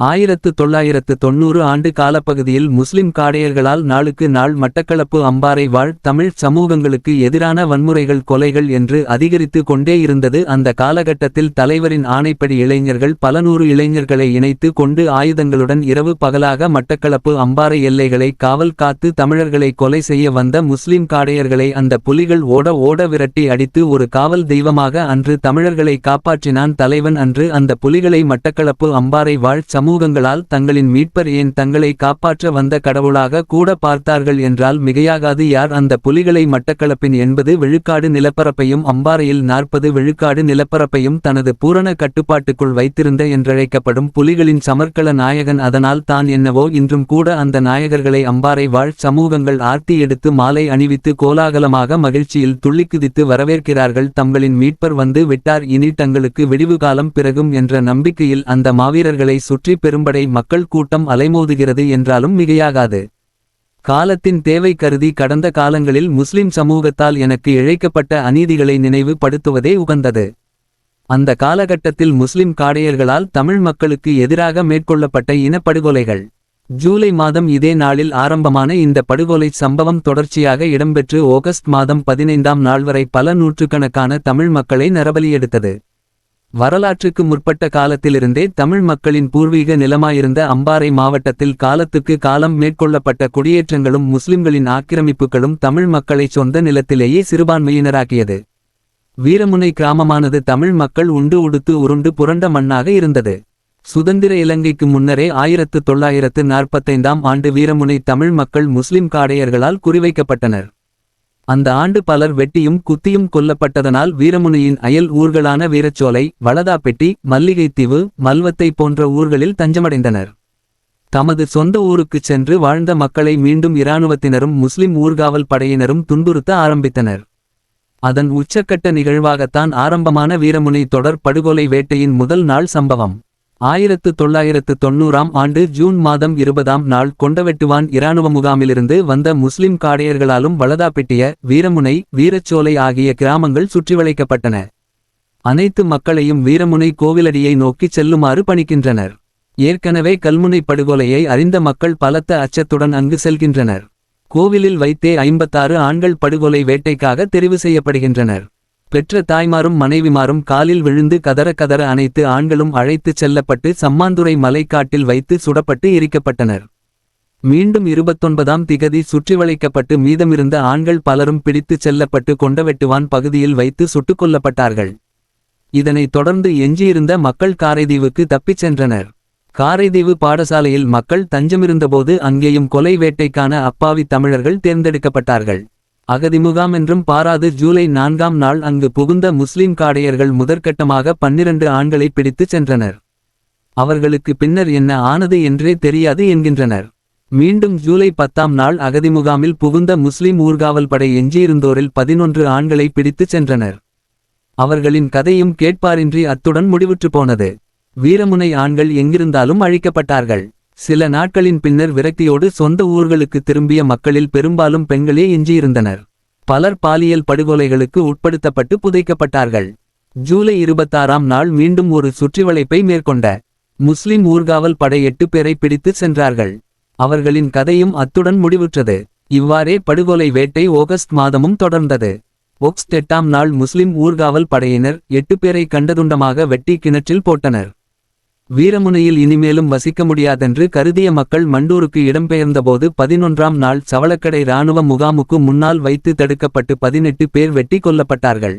ஆயிரத்து தொள்ளாயிரத்து தொன்னூறு ஆண்டு காலப்பகுதியில் முஸ்லிம் காடையர்களால் நாளுக்கு நாள் மட்டக்களப்பு அம்பாறை வாழ் தமிழ் சமூகங்களுக்கு எதிரான வன்முறைகள் கொலைகள் என்று அதிகரித்து கொண்டே இருந்தது. அந்த காலகட்டத்தில் தலைவரின் ஆணைப்படி இளைஞர்கள் பல நூறு இளைஞர்களை இணைத்து கொண்டு ஆயுதங்களுடன் இரவு பகலாக மட்டக்களப்பு அம்பாறை எல்லைகளை காவல் காத்து தமிழர்களை கொலை செய்ய வந்த முஸ்லிம் காடையர்களை அந்த புலிகள் ஓட ஓட விரட்டி அடித்து ஒரு காவல் தெய்வமாக அன்று தமிழர்களை காப்பாற்றினான். தலைவன் அன்று அந்த புலிகளை மட்டக்களப்பு அம்பாறை வாழ் சமூகங்களால் தங்களின் மீட்பர் ஏன் தங்களை காப்பாற்ற வந்த கடவுளாக கூட பார்த்தார்கள் என்றால் மிகையாகாது. யார் அந்த புலிகளை மட்டக்களப்பின் எண்பது விழுக்காடு நிலப்பரப்பையும் அம்பாறையில் நாற்பது விழுக்காடு நிலப்பரப்பையும் தனது பூரண கட்டுப்பாட்டுக்குள் வைத்திருந்த என்றழைக்கப்படும் புலிகளின் சமர்க்கள நாயகன் அதனால் தான் என்னவோ இன்றும் கூட அந்த நாயகர்களை அம்பாறை வாழ் சமூகங்கள் ஆர்த்தி எடுத்து மாலை அணிவித்து கோலாகலமாக மகிழ்ச்சியில் துள்ளிக்குதித்து வரவேற்கிறார்கள். தங்களின் மீட்பர் வந்து விட்டார் இனி தங்களுக்கு விடிவு காலம் பிறகும் என்ற நம்பிக்கையில் அந்த மாவீரர்களை சுற்றி பெரும்படை மக்கள் கூட்டம் அலைமோதுகிறது என்றாலும் மிகையாகாது. காலத்தின் தேவை கருதி கடந்த காலங்களில் முஸ்லிம் சமூகத்தால் எனக்கு இழைக்கப்பட்ட அநீதிகளை நினைவு படுத்துவதே உகந்தது. அந்த காலகட்டத்தில் முஸ்லிம் காடையர்களால் தமிழ் மக்களுக்கு எதிராக மேற்கொள்ளப்பட்ட இனப்படுகொலைகள். ஜூலை மாதம் இதே நாளில் ஆரம்பமான இந்த படுகொலை சம்பவம் தொடர்ச்சியாக இடம்பெற்று ஆகஸ்ட் மாதம் பதினைந்தாம் நாள் வரை பல நூற்றுக்கணக்கான தமிழ் மக்களை நரபலியெடுத்தது. வரலாற்றுக்கு முற்பட்ட காலத்திலிருந்தே தமிழ் மக்களின் பூர்வீக நிலமாயிருந்த அம்பாறை மாவட்டத்தில் காலத்துக்கு காலம் மேற்கொள்ளப்பட்ட குடியேற்றங்களும் முஸ்லிம்களின் ஆக்கிரமிப்புகளும் தமிழ் மக்களை சொந்த நிலத்திலேயே சிறுபான்மையினராக்கியது. வீரமுனை கிராமமானது தமிழ் மக்கள் உண்டு உடுத்து உருண்டு புரண்ட மண்ணாக இருந்தது. சுதந்திர இலங்கைக்கு முன்னரே ஆயிரத்து தொள்ளாயிரத்து நாற்பத்தைந்தாம் ஆண்டு வீரமுனை தமிழ் மக்கள் முஸ்லிம் காடையர்களால் குறிவைக்கப்பட்டனர். அந்த ஆண்டு பலர் வெட்டியும் குத்தியும் கொல்லப்பட்டதனால் வீரமுனியின் அயல் ஊர்களான வீரச்சோலை வளதாப்பெட்டி மல்லிகைத்தீவு மல்வத்தை போன்ற ஊர்களில் தஞ்சமடைந்தனர். தமது சொந்த ஊருக்குச் சென்று வாழ்ந்த மக்களை மீண்டும் இராணுவத்தினரும் முஸ்லிம் ஊர்காவல் படையினரும் துன்புறுத்த ஆரம்பித்தனர். அதன் உச்சக்கட்ட நிகழ்வாகத்தான் ஆரம்பமான வீரமுனை தொடர் படுகொலை வேட்டையின் முதல் நாள் சம்பவம். ஆயிரத்து தொள்ளாயிரத்து தொன்னூறாம் ஆண்டு ஜூன் மாதம் இருபதாம் நாள் கொண்டவெட்டுவான் இராணுவ முகாமிலிருந்து வந்த முஸ்லிம் காடையர்களாலும் வளதாப்பிட்டிய வீரமுனை வீரச்சோலை ஆகிய கிராமங்கள் சுற்றிவளைக்கப்பட்டன. அனைத்து மக்களையும் வீரமுனை கோவிலடியை நோக்கிச் செல்லுமாறு பணிக்கின்றனர். ஏற்கனவே கல்முனை படுகொலையை அறிந்த மக்கள் பலத்த அச்சத்துடன் அங்கு செல்கின்றனர். கோவிலில் வைத்தே ஐம்பத்தாறு ஆண்கள் படுகொலை வேட்டைக்காக தெரிவு செய்யப்படுகின்றனர். பெற்ற தாய்மாரும் மனைவிமாரும் காலில் விழுந்து கதற கதற அனைத்து ஆண்களும் அழைத்துச் செல்லப்பட்டு சம்மாந்துறை மலைக்காட்டில் வைத்து சுடப்பட்டு எரிக்கப்பட்டனர். மீண்டும் இருபத்தொன்பதாம் திகதி சுற்றிவளைக்கப்பட்டு மீதமிருந்த ஆண்கள் பலரும் பிடித்துச் செல்லப்பட்டு கொண்டவெட்டுவான் பகுதியில் வைத்து சுட்டுக் கொல்லப்பட்டார்கள். இதனைத் தொடர்ந்து எஞ்சியிருந்த மக்கள் காரைதீவுக்கு தப்பிச் சென்றனர். காரைதீவு பாடசாலையில் மக்கள் தஞ்சமிருந்தபோது அங்கேயும் கொலை வேட்டைக்கான அப்பாவி தமிழர்கள் தேர்ந்தெடுக்கப்பட்டார்கள். அகதிமுகாம் என்றும் பாராது. ஜூலை நான்காம் நாள் அங்கு புகுந்த முஸ்லிம் காடையர்கள் முதற்கட்டமாக பன்னிரண்டு ஆண்களை பிடித்துச் சென்றனர். அவர்களுக்கு பின்னர் என்ன ஆனது என்றே தெரியாது என்கின்றனர். மீண்டும் ஜூலை பத்தாம் நாள் அகதிமுகாமில் புகுந்த முஸ்லிம் ஊர்காவல் படை எஞ்சியிருந்தோரில் பதினொன்று ஆண்களை பிடித்துச் சென்றனர். அவர்களின் கதையும் கேட்பாரின்றி அத்துடன் முடிவுற்று போனது. வீரமுனை ஆண்கள் எங்கிருந்தாலும் அழிக்கப்பட்டார்கள். சில நாட்களின் பின்னர் விரக்தியோடு சொந்த ஊர்களுக்கு திரும்பிய மக்களில் பெரும்பாலும் பெண்களே எஞ்சியிருந்தனர். பலர் பாலியல் படுகொலைகளுக்கு உட்படுத்தப்பட்டு புதைக்கப்பட்டார்கள். ஜூலை இருபத்தாறாம் நாள் மீண்டும் ஒரு சுற்றிவளைப்பை மேற்கொண்ட முஸ்லிம் ஊர்காவல் படை எட்டு பேரை பிடித்துச் சென்றார்கள். அவர்களின் கதையும் அத்துடன் முடிவுற்றது. இவ்வாறே படுகொலை வேட்டை ஆகஸ்ட் மாதமும் தொடர்ந்தது. ஒக்ஸ்ட் எட்டாம் நாள் முஸ்லிம் ஊர்காவல் படையினர் எட்டு பேரை கண்டதுண்டமாக வெட்டி கிணற்றில் போட்டனர். வீரமுனையில் இனிமேலும் வசிக்க முடியாதென்று கருதிய மக்கள் மண்டூருக்கு இடம்பெயர்ந்தபோது பதினொன்றாம் நாள் சவளக்கடை இராணுவ முகாமுக்கு முன்னால் வைத்து தடுக்கப்பட்டு பதினெட்டு பேர் வெட்டி கொல்லப்பட்டார்கள்.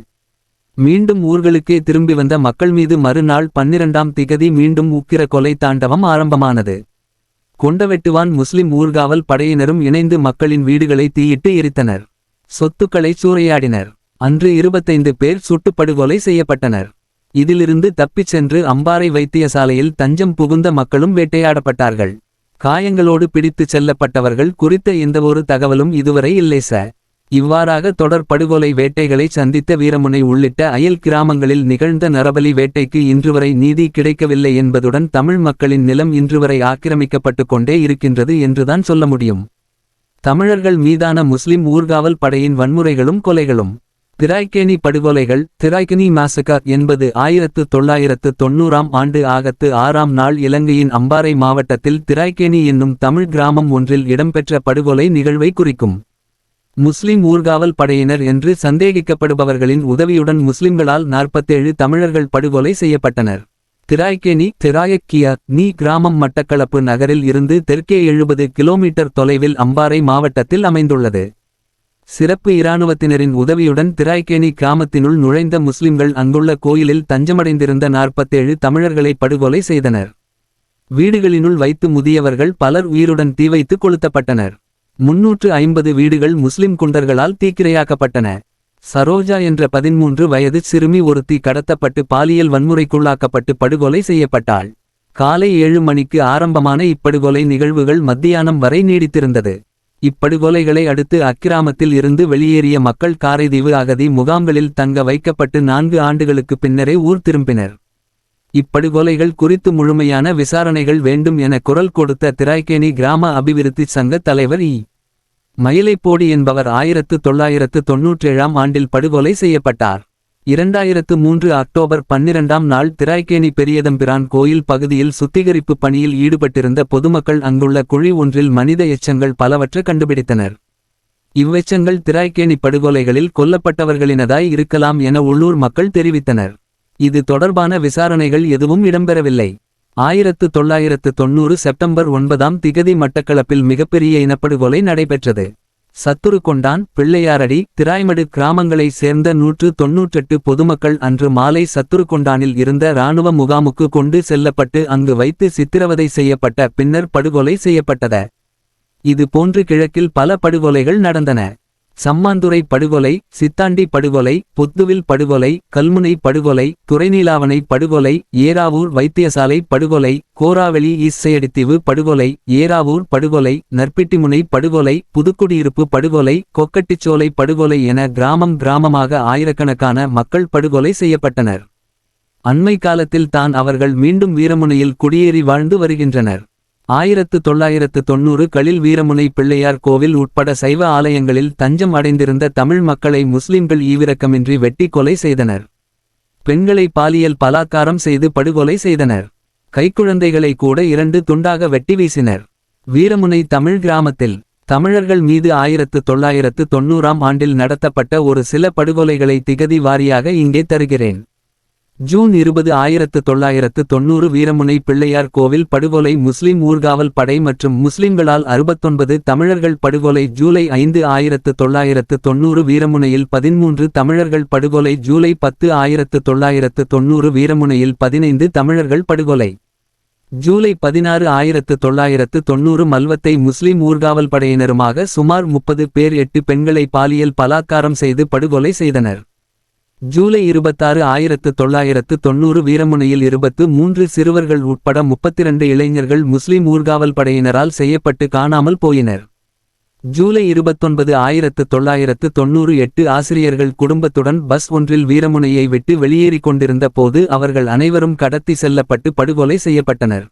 மீண்டும் ஊர்களுக்கே திரும்பி வந்த மக்கள் மீது மறுநாள் பன்னிரண்டாம் திகதி மீண்டும் உக்கிர கொலை தாண்டவம் ஆரம்பமானது. கொண்டவெட்டுவான் முஸ்லிம் ஊர்காவல் படையினரும் இணைந்து மக்களின் வீடுகளை தீயிட்டு எரித்தனர். சொத்துக்களை சூறையாடினர். அன்று இருபத்தைந்து பேர் சுட்டுப்படுகொலை செய்யப்பட்டனர். இதிலிருந்து தப்பிச் சென்று அம்பாறை வைத்தியசாலையில் தஞ்சம் புகுந்த மக்களும் வேட்டையாடப்பட்டார்கள். காயங்களோடு பிடித்துச் செல்லப்பட்டவர்கள் குறித்த எந்தவொரு தகவலும் இதுவரை இல்லை ச இவ்வாறாக தொடர் படுகொலை வேட்டைகளை சந்தித்த வீரமுனை உள்ளிட்ட அயல் கிராமங்களில் நிகழ்ந்த நரபலி வேட்டைக்கு இன்றுவரை நீதி கிடைக்கவில்லை என்பதுடன் தமிழ் மக்களின் நிலம் இன்றுவரை ஆக்கிரமிக்கப்பட்டு கொண்டே இருக்கின்றது என்றுதான் சொல்ல முடியும். தமிழர்கள் மீதான முஸ்லிம் ஊர்காவல் படையின் வன்முறைகளும் கொலைகளும். திராய்க்கேணி படுகொலைகள் திராய்கனி மாசகர் என்பது ஆயிரத்து தொள்ளாயிரத்து தொண்ணூறாம் ஆண்டு ஆகத்து ஆறாம் நாள் இலங்கையின் அம்பாறை மாவட்டத்தில் திராய்க்கேணி என்னும் தமிழ் கிராமம் ஒன்றில் இடம்பெற்ற படுகொலை நிகழ்வை குறிக்கும். முஸ்லிம் ஊர்காவல் படையினர் என்று சந்தேகிக்கப்படுபவர்களின் உதவியுடன் முஸ்லிம்களால் நாற்பத்தேழு தமிழர்கள் படுகொலை செய்யப்பட்டனர். திராய்கேணி திராயக்கியா நீ கிராமம் மட்டக்களப்பு நகரில் இருந்து தெற்கே எழுபது கிலோமீட்டர் தொலைவில் அம்பாறை மாவட்டத்தில் அமைந்துள்ளது. சிறப்பு இராணுவத்தினரின் உதவியுடன் திராய்க்கேணி கிராமத்தினுள் நுழைந்த முஸ்லிம்கள் அங்குள்ள கோயிலில் தஞ்சமடைந்திருந்த நாற்பத்தேழு தமிழர்களை படுகொலை செய்தனர். வீடுகளினுள் வைத்து முதியவர்கள் பலர் உயிருடன் தீவைத்து கொளுத்தப்பட்டனர். முன்னூற்று ஐம்பது வீடுகள் முஸ்லிம் குண்டர்களால் தீக்கிரையாக்கப்பட்டன. சரோஜா என்ற பதிமூன்று வயது சிறுமி ஒருத்தி கடத்தப்பட்டு பாலியல் வன்முறைக்குள்ளாக்கப்பட்டு படுகொலை செய்யப்பட்டாள். காலை ஏழு மணிக்கு ஆரம்பமான இப்படுகொலை நிகழ்வுகள் மத்தியானம் வரை நீடித்திருந்தது. இப்படுகொலைகளை அடுத்து அக்கிராமத்தில் இருந்து வெளியேறிய மக்கள் காரைதீவு அகதி முகாம்களில் தங்க வைக்கப்பட்டு நான்கு ஆண்டுகளுக்கு பின்னரே ஊர் திரும்பினர். இப்படுகொலைகள் குறித்து முழுமையான விசாரணைகள் வேண்டும் என குரல் கொடுத்த திராய்க்கேணி கிராம அபிவிருத்தி சங்க தலைவர் இ. மயிலைப்போடி என்பவர் ஆயிரத்து தொள்ளாயிரத்து தொன்னூற்றேழாம் ஆண்டில் படுகொலை செய்யப்பட்டார். இரண்டாயிரத்து மூன்று அக்டோபர் பன்னிரண்டாம் நாள் திராய்க்கேணி பெரியதம்பிரான் கோயில் பகுதியில் சுத்திகரிப்பு பணியில் ஈடுபட்டிருந்த பொதுமக்கள் அங்குள்ள குழி ஒன்றில் மனித எச்சங்கள் பலவற்றை கண்டுபிடித்தனர். இவ்வெச்சங்கள் திராய்க்கேணி படுகொலைகளில் கொல்லப்பட்டவர்களினதாய் இருக்கலாம் என உள்ளூர் மக்கள் தெரிவித்தனர். இது தொடர்பான விசாரணைகள் எதுவும் இடம்பெறவில்லை. ஆயிரத்து தொள்ளாயிரத்து தொன்னூறு செப்டம்பர் ஒன்பதாம் திகதி மட்டக்களப்பில் மிகப்பெரிய இனப்படுகொலை நடைபெற்றது. சத்துரு கொண்டான் பிள்ளையாரடி. திராய்மடு கிராமங்களைச் சேர்ந்த நூற்று தொன்னூற்றெட்டு பொதுமக்கள் அன்று மாலை சத்துரு கொண்டானில் இருந்த இராணுவ முகாமுக்கு கொண்டு செல்லப்பட்டு அங்கு வைத்து சித்திரவதை செய்யப்பட்ட பின்னர் படுகொலை செய்யப்பட்டத. இது போன்று கிழக்கில் பல படுகொலைகள் நடந்தன. சம்மாந்துறை படுகொலை சித்தாண்டி படுகொலை பொத்துவில் படுகொலை கல்முனை படுகொலை துறைநீலாவணை படுகொலை ஏராவூர் வைத்தியசாலை படுகொலை கோராவெளி ஈசையடித்தீவு படுகொலை ஏராவூர் படுகொலை நற்பிட்டிமுனை படுகொலை புதுக்குடியிருப்பு படுகொலை கொக்கட்டிச்சோலை படுகொலை என கிராமம் கிராமமாக ஆயிரக்கணக்கான மக்கள் படுகொலை செய்யப்பட்டனர். அண்மை காலத்தில் தான் அவர்கள் மீண்டும் வீரமுனையில் குடியேறி வாழ்ந்து வருகின்றனர். ஆயிரத்து தொள்ளாயிரத்து தொன்னூறு களில் வீரமுனை பிள்ளையார் கோவில் உட்பட சைவ ஆலயங்களில் தஞ்சம் அடைந்திருந்த தமிழ் மக்களை முஸ்லிம்கள் ஈவிரக்கமின்றி வெட்டி கொலை செய்தனர். பெண்களை பாலியல் பலாக்காரம் செய்து படுகொலை செய்தனர். கைக்குழந்தைகளை கூட இரண்டு துண்டாக வெட்டி வீசினர். வீரமுனை தமிழ் கிராமத்தில் தமிழர்கள் மீது ஆயிரத்து தொள்ளாயிரத்து தொன்னூறாம் ஆண்டில் நடத்தப்பட்ட ஒரு சில படுகொலைகளை திகதி வாரியாக இங்கே தருகிறேன். ஜூன் இருபது ஆயிரத்து தொள்ளாயிரத்து தொன்னூறு வீரமுனை பிள்ளையார் கோவில் படுகொலை முஸ்லிம் ஊர்காவல் படை மற்றும் முஸ்லிம்களால் அறுபத்தொன்பது தமிழர்கள் படுகொலை ஜூலை ஐந்து ஆயிரத்து தொள்ளாயிரத்து தொன்னூறு வீரமுனையில் பதிமூன்று தமிழர்கள் படுகொலை ஜூலை பத்து ஆயிரத்து தொள்ளாயிரத்து தொன்னூறு வீரமுனையில் பதினைந்து தமிழர்கள் படுகொலை. ஜூலை பதினாறு ஆயிரத்து தொள்ளாயிரத்து தொன்னூறு மல்வத்தை முஸ்லிம் ஊர்காவல் படையினருமாக சுமார் முப்பது பேர் எட்டு பெண்களை பாலியல் பலாத்காரம் செய்து படுகொலை செய்தனர். ஜூலை இருபத்தாறு ஆயிரத்து தொள்ளாயிரத்து தொன்னூறு வீரமுனையில் இருபத்து மூன்று சிறுவர்கள் உட்பட முப்பத்திரண்டு இளைஞர்கள் முஸ்லிம் ஊர்காவல் படையினரால் செய்யப்பட்டு காணாமல் போயினர். ஜூலை இருபத்தொன்பது ஆயிரத்து தொள்ளாயிரத்து தொன்னூறு எட்டு ஆசிரியர்கள் குடும்பத்துடன் பஸ் ஒன்றில் வீரமுனையை விட்டு வெளியேறிக் கொண்டிருந்த போது அவர்கள் அனைவரும் கடத்தி செல்லப்பட்டு படுகொலை செய்யப்பட்டனர்.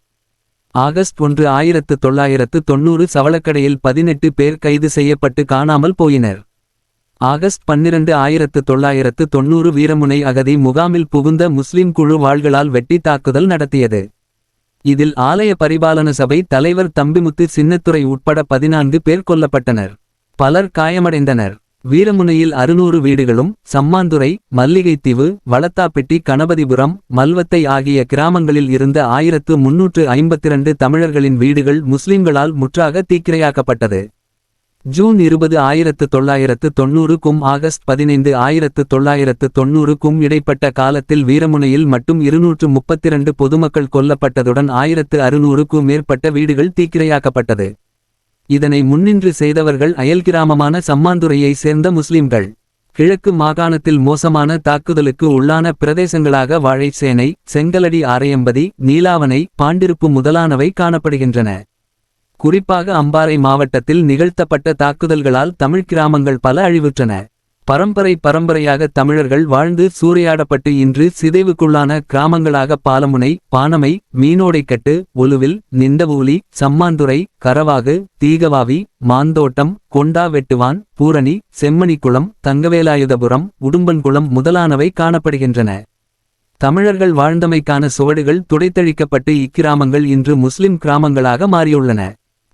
ஆகஸ்ட் ஒன்று ஆயிரத்து தொள்ளாயிரத்து தொன்னூறு சவளக்கடையில் பதினெட்டு பேர் கைது செய்யப்பட்டு காணாமல் போயினர். ஆகஸ்ட் பன்னிரண்டு ஆயிரத்து தொள்ளாயிரத்து தொன்னூறு வீரமுனை அகதி முகாமில் புகுந்த முஸ்லிம் குழு வாள்களால் வெட்டி தாக்குதல் நடத்தியது. இதில் ஆலய பரிபாலன சபை தலைவர் தம்பிமுத்து சின்னத்துறை உட்பட பதினான்கு பேர் கொல்லப்பட்டனர். பலர் காயமடைந்தனர். வீரமுனையில் அறுநூறு வீடுகளும் சம்மாந்துறை மல்லிகைத்தீவு வளத்தாப்பெட்டி கணபதிபுரம் மல்வத்தை ஆகிய கிராமங்களில் இருந்த ஆயிரத்து முன்னூற்று ஐம்பத்திரண்டு தமிழர்களின் வீடுகள் முஸ்லிம்களால் முற்றாக தீக்கிரையாக்கப்பட்டது. ஜூன் இருபது ஆயிரத்து தொள்ளாயிரத்து தொன்னூறுக்கும் ஆகஸ்ட் பதினைந்து ஆயிரத்து தொள்ளாயிரத்து தொன்னூறுக்கும் இடைப்பட்ட காலத்தில் வீரமுனையில் மட்டும் இருநூற்று முப்பத்திரண்டு பொதுமக்கள் கொல்லப்பட்டதுடன் ஆயிரத்து அறுநூறுக்கும் மேற்பட்ட வீடுகள் தீக்கிரையாக்கப்பட்டது. இதனை முன்னின்று செய்தவர்கள் அயல் கிராமமான சம்மாந்துறையை சேர்ந்த முஸ்லிம்கள். கிழக்கு மாகாணத்தில் மோசமான தாக்குதலுக்கு உள்ளான பிரதேசங்களாக வாழைச்சேனை செங்கலடி ஆரையம்பதி நீலாவனை பாண்டிருப்பு முதலானவை காணப்படுகின்றன. குறிப்பாக அம்பாறை மாவட்டத்தில் நிகழ்த்தப்பட்ட தாக்குதல்களால் தமிழ் கிராமங்கள் பல அழிவுற்றன. பரம்பரை பரம்பரையாக தமிழர்கள் வாழ்ந்து சூறையாடப்பட்டு இன்று சிதைவுக்குள்ளான கிராமங்களாக பாலமுனை பானமை மீனோடைக்கட்டு ஒலுவில் நிந்தவூலி சம்மாந்துறை கரவாகு தீகவாவி மாந்தோட்டம் கொண்டா வெட்டுவான் பூரணி செம்மணிக்குளம் தங்கவேலாயுதபுரம் உடும்பன்குளம் முதலானவை காணப்படுகின்றன. தமிழர்கள் வாழ்ந்தமைக்கான சுவடுகள் துடைத்தழிக்கப்பட்டு இக்கிராமங்கள் இன்று முஸ்லிம் கிராமங்களாக மாறியுள்ளன.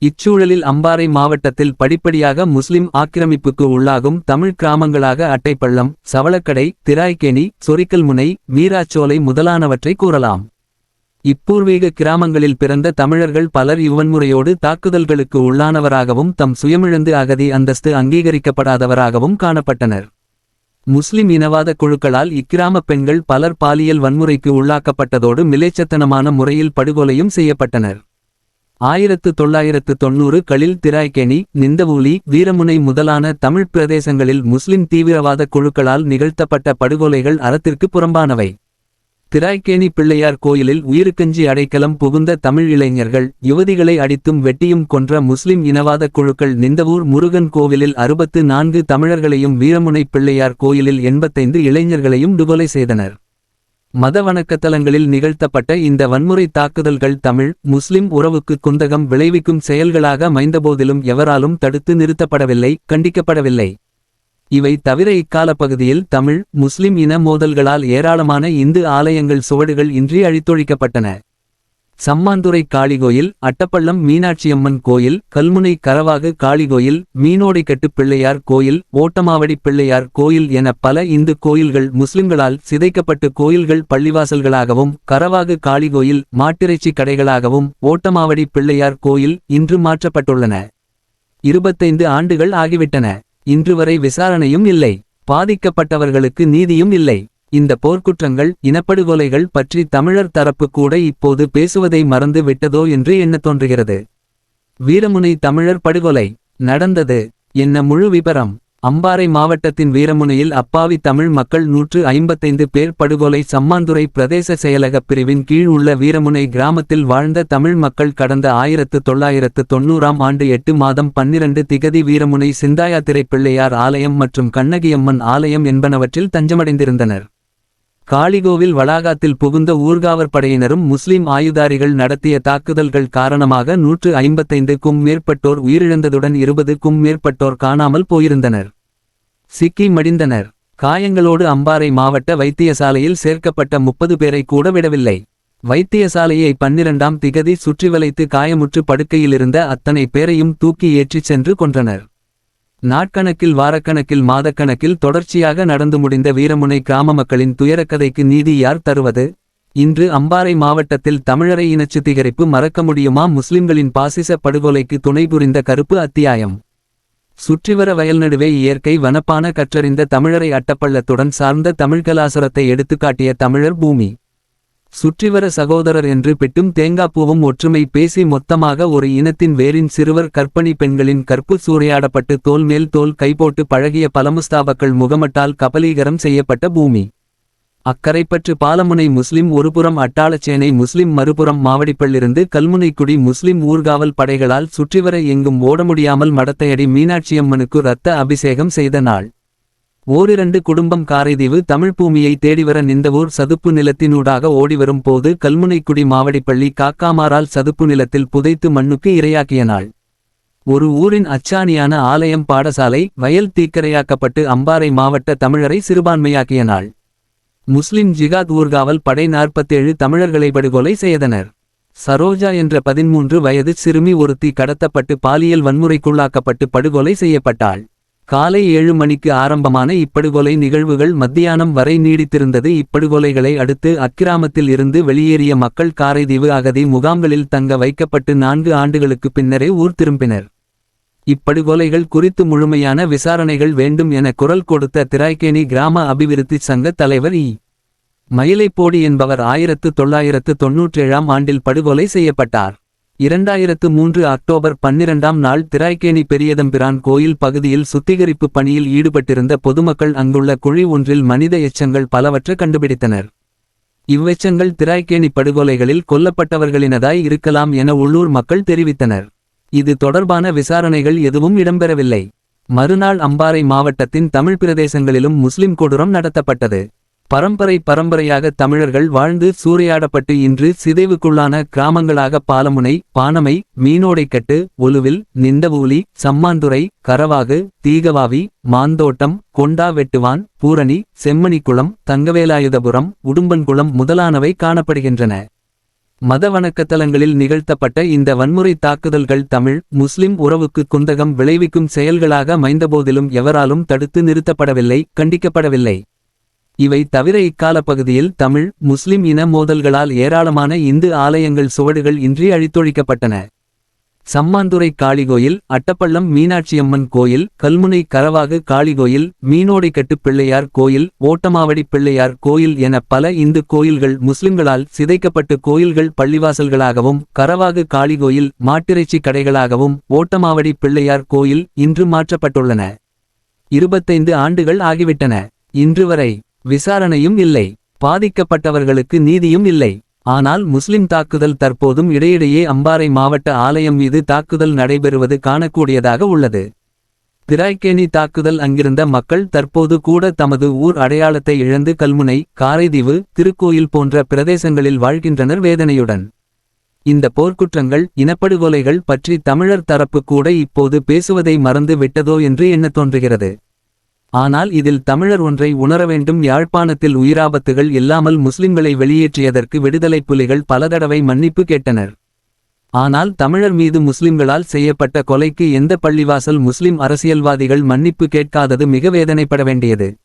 இச்சூழலில் அம்பாறை மாவட்டத்தில் படிப்படியாக முஸ்லிம் ஆக்கிரமிப்புக்கு உள்ளாகும் தமிழ் கிராமங்களாக அட்டைப்பள்ளம் சவளக்கடை திராய்க்கேணி சொரிக்கல்முனை மீராச்சோலை முதலானவற்றை கூறலாம். இப்பூர்வீக கிராமங்களில் பிறந்த தமிழர்கள் பலர் இவ்வன்முறையோடு தாக்குதல்களுக்கு உள்ளானவராகவும் தம் சுயமிழந்து அகதி அந்தஸ்து அங்கீகரிக்கப்படாதவராகவும் காணப்பட்டனர். முஸ்லிம் இனவாத குழுக்களால் இக்கிராம பெண்கள் பலர் பாலியல் வன்முறைக்கு உள்ளாக்கப்பட்டதோடு மிலேச்சத்தனமான முறையில் படுகொலையும் செய்யப்பட்டனர். ஆயிரத்து தொள்ளாயிரத்து தொன்னூறு களில் திராய்க்கேணி நிந்தவூலி வீரமுனை முதலான தமிழ்ப் பிரதேசங்களில் முஸ்லிம் தீவிரவாத குழுக்களால் நிகழ்த்தப்பட்ட படுகொலைகள் அறத்திற்கு புறம்பானவை. திராய்க்கேணி பிள்ளையார் கோயிலில் உயிருக்கஞ்சி அடைக்கலம் புகுந்த தமிழ் இளைஞர்கள் யுவதிகளை அடித்தும் வெட்டியும் கொன்ற முஸ்லிம் இனவாத குழுக்கள் நிந்தவூர் முருகன் கோவிலில் அறுபத்து நான்கு தமிழர்களையும் வீரமுனை பிள்ளையார் கோயிலில் எண்பத்தைந்து இளைஞர்களையும் டுகொலை செய்தனர். மத வணக்கத்தலங்களில் நிகழ்த்தப்பட்ட இந்த வன்முறை தாக்குதல்கள் தமிழ் முஸ்லிம் உறவுக்கு குந்தகம் விளைவிக்கும் செயல்களாக மைந்தபோதிலும் எவராலும் தடுத்து நிறுத்தப்படவில்லை கண்டிக்கப்படவில்லை. இவை தவிர இக்காலப்பகுதியில் தமிழ் முஸ்லிம் இன மோதல்களால் ஏராளமான இந்து ஆலயங்கள் சுவடுகள் இன்றி அழித்தொழிக்கப்பட்டன. சம்மாந்துறை காளிகோயில் அட்டப்பள்ளம் மீனாட்சியம்மன் கோயில் கல்முனை கரவாகு காளிகோயில் மீனோடைக்கட்டு பிள்ளையார் கோயில் ஓட்டமாவடி பிள்ளையார் கோயில் என பல இந்து கோயில்கள் முஸ்லிம்களால் சிதைக்கப்பட்டு கோயில்கள் பள்ளிவாசல்களாகவும் கரவாகு காளிகோயில் மாட்டிறைச்சி கடைகளாகவும் ஓட்டமாவடி பிள்ளையார் கோயில் இன்று மாற்றப்பட்டுள்ளன. இருபத்தைந்து ஆண்டுகள் ஆகிவிட்டன. இன்று வரை விசாரணையும் இல்லை. பாதிக்கப்பட்டவர்களுக்கு நீதியும் இல்லை. இந்த போர்க்குற்றங்கள் இனப்படுகொலைகள் பற்றி தமிழர் தரப்பு கூட இப்போது பேசுவதை மறந்து விட்டதோ என்று எண்ணத் தோன்றுகிறது? வீரமுனை தமிழர் படுகொலை நடந்தது. என்ன முழு விபரம்? அம்பாறை மாவட்டத்தின் வீரமுனையில் அப்பாவி தமிழ் மக்கள் நூற்று ஐம்பத்தைந்து பேர் படுகொலை சம்மாந்துறை பிரதேச செயலகப் பிரிவின் கீழ் உள்ள வீரமுனை கிராமத்தில் வாழ்ந்த தமிழ் மக்கள் கடந்த ஆயிரத்து தொள்ளாயிரத்து தொன்னூறாம் ஆண்டு எட்டு மாதம் பன்னிரண்டு திகதி வீரமுனை சிந்தாயாத்திரை பிள்ளையார் ஆலயம் மற்றும் கண்ணகியம்மன் ஆலயம் என்பனவற்றில் தஞ்சமடைந்திருந்தனர். காளிகோவில் வளாகத்தில் புகுந்த ஊர்காவற் படையினரும் முஸ்லிம் ஆயுதாரிகள் நடத்திய தாக்குதல்கள் காரணமாக நூற்று ஐம்பத்தைந்துக்கும் மேற்பட்டோர் உயிரிழந்ததுடன் இருபதுக்கும் மேற்பட்டோர் காணாமல் போயிருந்தனர். சிக்கி மடிந்தனர். காயங்களோடு அம்பாறை மாவட்ட வைத்தியசாலையில் சேர்க்கப்பட்ட முப்பது பேரை கூட விடவில்லை. வைத்தியசாலையை பன்னிரண்டாம் திகதி சுற்றி வளைத்து காயமுற்று படுக்கையிலிருந்த அத்தனை பேரையும் தூக்கி ஏற்றிச் சென்று கொன்றனர். நாட்கணக்கில் வாரக்கணக்கில் மாதக்கணக்கில் தொடர்ச்சியாக நடந்து முடிந்த வீரமுனை கிராம மக்களின் துயரக்கதைக்கு நீதி யார் தருவது? இன்று அம்பாறை மாவட்டத்தில் தமிழரை இனச்சுத்திகரிப்பு மறக்க முடியுமா? முஸ்லிம்களின் பாசிச படுகொலைக்கு துணை புரிந்த கருப்பு அத்தியாயம். சுற்றிவர வயல் நடுவே இயற்கை வனப்பான கற்றறிந்த தமிழரை அட்டப்பள்ளத்துடன் சார்ந்த தமிழ்கலாசுரத்தை எடுத்துக்காட்டிய தமிழர் பூமி. சுற்றிவர சகோதரர் என்று பெட்டும் தேங்காப்பூவும் ஒற்றுமை பேசி மொத்தமாக ஒரு இனத்தின் வேரின் சிறுவர் கற்பணி பெண்களின் கற்பு சூறையாடப்பட்டு தோல் மேல் தோல் கைபோட்டு பழகிய பலமுஸ்தாபக்கள் முகமட்டால் கபலீகரம் செய்யப்பட்ட பூமி. அக்கரைப்பற்று பாலமுனை முஸ்லிம் ஒருபுறம் அட்டாளச்சேனை முஸ்லிம் மறுபுறம் மாவடிப்பள்ளிருந்து கல்முனைக்குடி முஸ்லிம் ஊர்காவல் படைகளால் சுற்றிவர எங்கும் ஓட முடியாமல் மடத்தையடி மீனாட்சியம்மனுக்கு இரத்த அபிஷேகம் செய்த நாள். ஓரிரண்டு குடும்பம் காரைதீவு தமிழ் பூமியை தேடிவர நிந்தவூர் சதுப்பு நிலத்தினூடாக ஓடிவரும் போது கல்முனைக்குடி மாவடிப்பள்ளி காக்காமாரால் சதுப்பு நிலத்தில் புதைத்து மண்ணுக்கு இரையாக்கிய நாள். ஒரு ஊரின் அச்சாணியான ஆலயம் பாடசாலை வயல் தீக்கரையாக்கப்பட்டு அம்பாறை மாவட்ட தமிழரை சிறுபான்மையாக்கிய நாள். முஸ்லிம் ஜிகாத் ஊர்காவல் படை நாற்பத்தேழு தமிழர்களை படுகொலை செய்தனர். சரோஜா என்ற பதிமூன்று வயது சிறுமி ஒருத்தி கடத்தப்பட்டு பாலியல் வன்முறைக்குள்ளாக்கப்பட்டு படுகொலை செய்யப்பட்டாள். காலை ஏழு மணிக்கு ஆரம்பமான இப்படுகொலை நிகழ்வுகள் மத்தியானம் வரை நீடித்திருந்தது. இப்படுகொலைகளை அடுத்து அக்கிராமத்தில் இருந்து வெளியேறிய மக்கள் காரைதீவு அகதி முகாம்களில் தங்க வைக்கப்பட்டு நான்கு ஆண்டுகளுக்கு பின்னரே ஊர் திரும்பினர். இப்படுகொலைகள் குறித்து முழுமையான விசாரணைகள் வேண்டும் என குரல் கொடுத்த திராய்க்கேணி கிராம அபிவிருத்தி சங்க தலைவர் இ. மயிலைப்போடி என்பவர் ஆயிரத்து தொள்ளாயிரத்து தொன்னூற்றேழாம் ஆண்டில் படுகொலை செய்யப்பட்டார். இரண்டாயிரத்து மூன்று அக்டோபர் பன்னிரண்டாம் நாள் திராய்க்கேணி பெரியதம்பிரான் கோயில் பகுதியில் சுத்திகரிப்பு பணியில் ஈடுபட்டிருந்த பொதுமக்கள் அங்குள்ள குழி ஒன்றில் மனித எச்சங்கள் பலவற்றை கண்டுபிடித்தனர். இவ்வெச்சங்கள் திராய்க்கேணி படுகொலைகளில் கொல்லப்பட்டவர்களினதாய் இருக்கலாம் என உள்ளூர் மக்கள் தெரிவித்தனர். இது தொடர்பான விசாரணைகள் எதுவும் இடம்பெறவில்லை. மறுநாள் அம்பாறை மாவட்டத்தின் தமிழ் பிரதேசங்களிலும் முஸ்லிம் கொடூரம் நடத்தப்பட்டது. பரம்பரை பரம்பரையாக தமிழர்கள் வாழ்ந்து சூறையாடப்பட்டு இன்று சிதைவுக்குள்ளான கிராமங்களாக பாலமுனை பானமை மீனோடைக்கட்டு ஒலுவில் நிந்தவூலி சம்மாந்துறை கரவாகு தீகவாவி மாந்தோட்டம் கொண்டா வெட்டுவான் பூரணி செம்மணிக்குளம் தங்கவேலாயுதபுரம் உடும்பன்குளம் முதலானவை காணப்படுகின்றன. மத வணக்கத்தலங்களில் நிகழ்த்தப்பட்ட இந்த வன்முறை தாக்குதல்கள் தமிழ் முஸ்லிம் உறவுக்கு குந்தகம் விளைவிக்கும் செயல்களாக மைந்தபோதிலும் எவராலும் தடுத்து நிறுத்தப்படவில்லை கண்டிக்கப்படவில்லை. இவை தவிர இக்கால பகுதியில் தமிழ் முஸ்லிம் இன மோதல்களால் ஏராளமான இந்து ஆலயங்கள் சுவடுகள் இன்றி அழித்தொழிக்கப்பட்டன. சம்மாந்துறை காளிகோயில் அட்டப்பள்ளம் மீனாட்சியம்மன் கோயில் கல்முனை கரவாகு காளிகோயில் மீனோடைக்கட்டு பிள்ளையார் கோயில் ஓட்டமாவடி பிள்ளையார் கோயில் என பல இந்து கோயில்கள் முஸ்லிம்களால் சிதைக்கப்பட்டு கோயில்கள் பள்ளிவாசல்களாகவும் கரவாகு காளிகோயில் மாட்டிறைச்சி கடைகளாகவும் ஓட்டமாவடி பிள்ளையார் கோயில் இன்று மாற்றப்பட்டுள்ளன. இருபத்தைந்து ஆண்டுகள் ஆகிவிட்டன. இன்று வரை விசாரணையும் இல்லை. பாதிக்கப்பட்டவர்களுக்கு நீதியும் இல்லை. ஆனால் முஸ்லிம் தாக்குதல் தற்போதும் இடையிடையே அம்பாறை மாவட்ட ஆலயம் மீது தாக்குதல் நடைபெறுவது காணக்கூடியதாக உள்ளது. திராய்கேணி தாக்குதல் அங்கிருந்த மக்கள் தற்போது கூட தமது ஊர் அடையாளத்தை இழந்து கல்முனை காரைதீவு திருக்கோயில் போன்ற பிரதேசங்களில் வாழ்கின்றனர் வேதனையுடன். இந்த போர்க்குற்றங்கள் இனப்படுகொலைகள் பற்றி தமிழர் தரப்பு கூட இப்போது பேசுவதை மறந்து விட்டதோ என்று எண்ணத் தோன்றுகிறது. ஆனால் இதில் தமிழர் ஒன்றை உணர வேண்டும். யாழ்ப்பாணத்தில் உயிராபத்துகள் இல்லாமல் முஸ்லிம்களை வெளியேற்றியதற்கு விடுதலைப் புலிகள் பலதடவை மன்னிப்பு கேட்டனர். ஆனால் தமிழர் மீது முஸ்லிம்களால் செய்யப்பட்ட கொலைக்கு எந்த பள்ளிவாசல் முஸ்லிம் அரசியல்வாதிகள் மன்னிப்பு கேட்காதது மிக வேதனைப்பட வேண்டியது.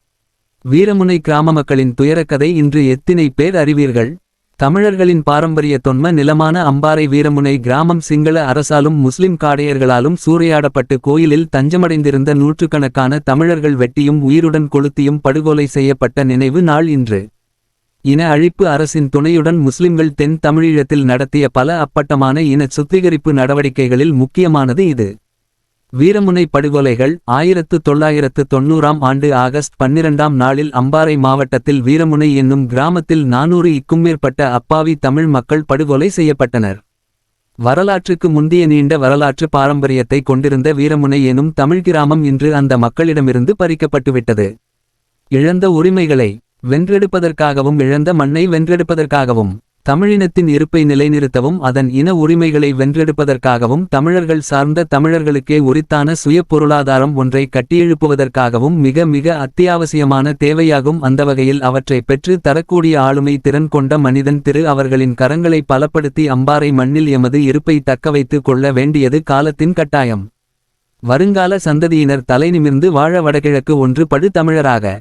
வீரமுனை கிராம மக்களின் துயரக்கதை இன்று எத்தினை பேர் அறிவீர்கள்? தமிழர்களின் பாரம்பரிய தொன்ம நிலமான அம்பாறை வீரமுனை கிராமம் சிங்கள அரசாலும் முஸ்லிம் காடையர்களாலும் சூறையாடப்பட்டு கோயிலில் தஞ்சமடைந்திருந்த நூற்றுக்கணக்கான தமிழர்கள் வெட்டியும் உயிருடன் கொளுத்தியும் படுகொலை செய்யப்பட்ட நினைவு நாள் இன்று. இன அழிப்பு அரசின் துணையுடன் முஸ்லிம்கள் தென் தமிழீழத்தில் நடத்திய பல அப்பட்டமான இன சுத்திகரிப்பு நடவடிக்கைகளில் முக்கியமானது இது. வீரமுனை படுகொலைகள் ஆயிரத்து தொள்ளாயிரத்து தொன்னூறாம் ஆண்டு ஆகஸ்ட் பன்னிரண்டாம் நாளில் அம்பாறை மாவட்டத்தில் வீரமுனை என்னும் கிராமத்தில் நானூறு இக்கும் மேற்பட்ட அப்பாவி தமிழ் மக்கள் படுகொலை செய்யப்பட்டனர். வரலாற்றுக்கு முந்தைய நீண்ட வரலாற்று பாரம்பரியத்தை கொண்டிருந்த வீரமுனை எனும் தமிழ் கிராமம் இன்று அந்த மக்களிடமிருந்து பறிக்கப்பட்டுவிட்டது. இழந்த உரிமைகளை வென்றெடுப்பதற்காகவும் இழந்த மண்ணை வென்றெடுப்பதற்காகவும் தமிழினத்தின் இருப்பை நிலைநிறுத்தவும் அதன் இன உரிமைகளை வென்றெடுப்பதற்காகவும் தமிழர்கள் சார்ந்த தமிழர்களுக்கே உரித்தான சுய பொருளாதாரம் ஒன்றை கட்டியெழுப்புவதற்காகவும் மிக மிக அத்தியாவசியமான தேவையாகும் அந்த வகையில் அவற்றை பெற்று தரக்கூடிய ஆளுமை திறன் கொண்ட மனிதன் திரு அவர்களின் கரங்களை பலப்படுத்தி அம்பாறை மண்ணில் எமது இருப்பை தக்கவைத்து கொள்ள வேண்டியது காலத்தின் கட்டாயம். வருங்கால சந்ததியினர் தலைநிமிர்ந்து வாழ வடகிழக்கு ஒன்று படு தமிழராக.